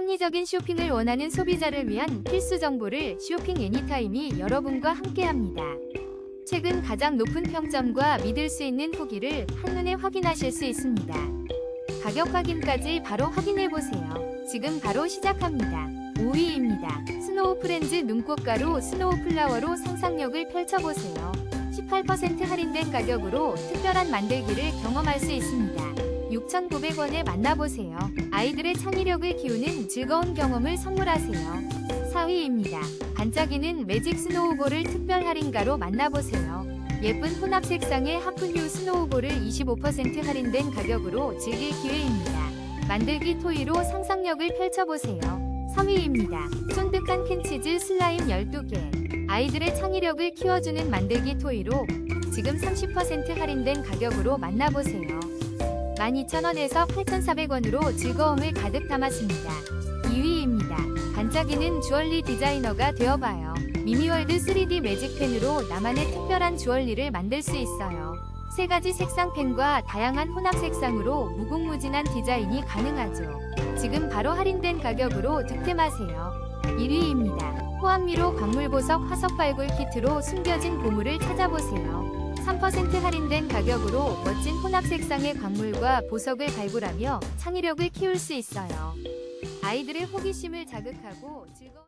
합리적인 쇼핑을 원하는 소비자를 위한 필수 정보를 쇼핑 애니타임이 여러분과 함께합니다. 최근 가장 높은 평점과 믿을 수 있는 후기를 한눈에 확인하실 수 있습니다. 가격 확인까지 바로 확인해 보세요. 지금 바로 시작합니다. 5위입니다. 스노우 프렌즈 눈꽃가루 스노우 플라워로 상상력을 펼쳐보세요. 18% 할인된 가격으로 특별한 만들기를 경험할 수 있습니다. 6,900원에 만나보세요. 아이들의 창의력을 키우는 즐거운 경험을 선물하세요. 4위입니다. 반짝이는 매직 스노우볼을 특별 할인가로 만나보세요. 예쁜 혼합 색상의 하프뉴 스노우볼을 25% 할인된 가격으로 즐길 기회입니다. 만들기 토이로 상상력을 펼쳐보세요. 3위입니다. 쫀득한 캔치즈 슬라임 12개. 아이들의 창의력을 키워주는 만들기 토이로 지금 30% 할인된 가격으로 만나보세요. 12,000원에서 8,400원으로 즐거움을 가득 담았습니다. 2위입니다. 반짝이는 주얼리 디자이너가 되어봐요. 미미월드 3D 매직펜으로 나만의 특별한 주얼리를 만들 수 있어요. 세 가지 색상 펜과 다양한 혼합 색상으로 무궁무진한 디자인이 가능하죠. 지금 바로 할인된 가격으로 득템하세요. 1위입니다. 호암미로 광물보석 화석 발굴 키트로 숨겨진 보물을 찾아보세요. 3% 할인된 가격으로 멋진 혼합 색상의 광물과 보석을 발굴하며 창의력을 키울 수 있어요. 아이들의 호기심을 자극하고 즐거운